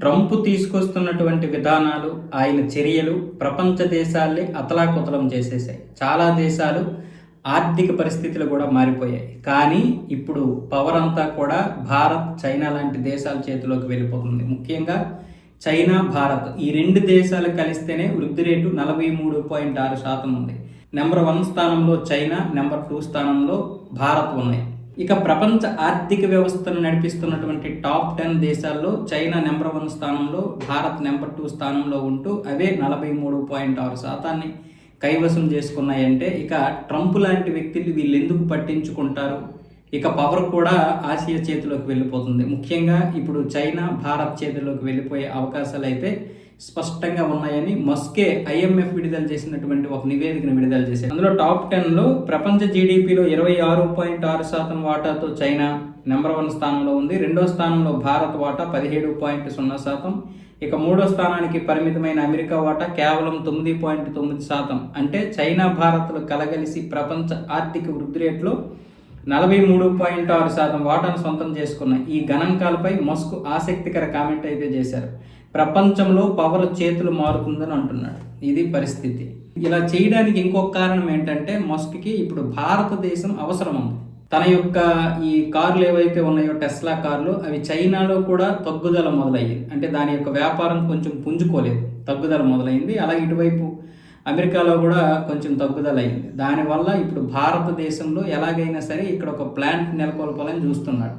Trump తీసుకొస్తున్నటువంటి విధానాలు ఆయన చర్యలు ప్రపంచ దేశాల్ని అతలాకుతలం చేసేసాయి. చాలా దేశాలు ఆర్థిక పరిస్థితులు కూడా మారిపోయాయి. కానీ ఇప్పుడు పవర్ అంతా కూడా భారత్ చైనా లాంటి దేశాల చేతిలోకి వెళ్ళిపోతుంది. ముఖ్యంగా చైనా భారత్ ఈ రెండు దేశాలు కలిస్తేనే వృద్ధి రేటు నలభై మూడు పాయింట్ ఆరు శాతం ఉంది. నెంబర్ వన్ స్థానంలో చైనా నెంబర్ టూ స్థానంలో భారత్ ఉన్నాయి. ఇక ప్రపంచ ఆర్థిక వ్యవస్థను నడిపిస్తున్నటువంటి టాప్ టెన్ దేశాల్లో చైనా నెంబర్ వన్ స్థానంలో భారత్ నెంబర్ టూ స్థానంలో ఉంటూ అవే నలభై మూడు పాయింట్ ఆరు శాతాన్ని కైవసం చేసుకున్నాయంటే ఇక ట్రంప్ లాంటి వ్యక్తులు వీళ్ళు ఎందుకు పట్టించుకుంటారు? ఇక పవర్ కూడా ఆసియా చేతిలోకి వెళ్ళిపోతుంది. ముఖ్యంగా ఇప్పుడు చైనా భారత్ చేతిలోకి వెళ్ళిపోయే అవకాశాలు అయితే స్పష్టంగా ఉన్నాయని మస్కే ఐఎంఎఫ్ విడుదల చేసినటువంటి ఒక నివేదికను విడుదల చేశారు. అందులో టాప్ టెన్లో ప్రపంచ జీడిపిలో ఇరవై ఆరు పాయింట్ ఆరు శాతం వాటాతో చైనా నెంబర్ వన్ స్థానంలో ఉంది. రెండో స్థానంలో భారత్ వాటా పదిహేడు పాయింట్ సున్నా శాతం. ఇక మూడో స్థానానికి పరిమితమైన అమెరికా వాటా కేవలం తొమ్మిది పాయింట్ తొమ్మిది శాతం. అంటే చైనా భారత్లు కలగలిసి ప్రపంచ ఆర్థిక వృద్ధి రేట్లో నలభై మూడు పాయింట్ ఆరు శాతం వాటాను సొంతం చేసుకున్న ఈ గణాంకాలపై మస్క్ ఆసక్తికర కామెంట్ అయితే చేశారు. ప్రపంచంలో పవర్ చేతులు మారుతుందని అంటున్నాడు. ఇది పరిస్థితి. ఇలా చేయడానికి ఇంకొక కారణం ఏంటంటే మస్క్కి ఇప్పుడు భారతదేశం అవసరం ఉంది తన యొక్క ఈ కార్లు ఏవైతే ఉన్నాయో టెస్లా కార్లు అవి చైనాలో కూడా తగ్గుదల మొదలయ్యింది అంటే దాని యొక్క వ్యాపారం కొంచెం పుంజుకోలేదు. తగ్గుదల మొదలైంది. అలాగే ఇటువైపు అమెరికాలో కూడా కొంచెం తగ్గుదల అయింది దానివల్ల ఇప్పుడు భారతదేశంలో ఎలాగైనా సరే ఇక్కడ ఒక ప్లాంట్ నెలకొల్పాలని చూస్తున్నాడు.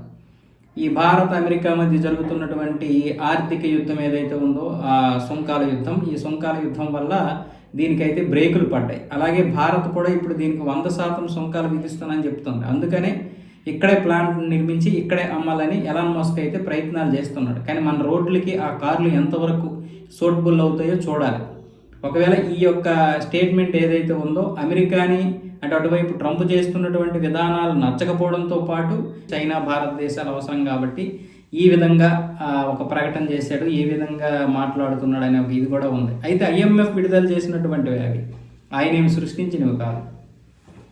ఈ భారత్ అమెరికా మధ్య జరుగుతున్నటువంటి ఆర్థిక యుద్ధం ఏదైతే ఉందో ఆ సుంకాల యుద్ధం ఈ సుంకాల యుద్ధం వల్ల దీనికైతే బ్రేకులు పడ్డాయి. అలాగే భారత్ కూడా ఇప్పుడు దీనికి వంద శాతం సుంకాలు విధిస్తానని చెప్తుంది. అందుకనే ఇక్కడే ప్లాంట్ నిర్మించి ఇక్కడే అమ్మాలని ఎలాన్ మస్క్ అయితే ప్రయత్నాలు చేస్తున్నాడు. కానీ మన రోడ్లకి ఆ కార్లు ఎంతవరకు సూటబుల్ అవుతాయో చూడాలి. ఒకవేళ ఈ యొక్క స్టేట్మెంట్ ఏదైతే ఉందో అమెరికాని అంటే అటువైపు ట్రంప్ చేస్తున్నటువంటి విధానాలు నచ్చకపోవడంతో పాటు చైనా భారతదేశాలు అవసరం కాబట్టి ఈ విధంగా ఒక ప్రకటన చేశాడు ఏ విధంగా మాట్లాడుతున్నాడు అనే ఒక ఇది కూడా ఉంది. అయితే ఐఎంఎఫ్ విడుదల చేసినటువంటివి అవి. ఆయన ఏమి సృష్టించినవి కాదు.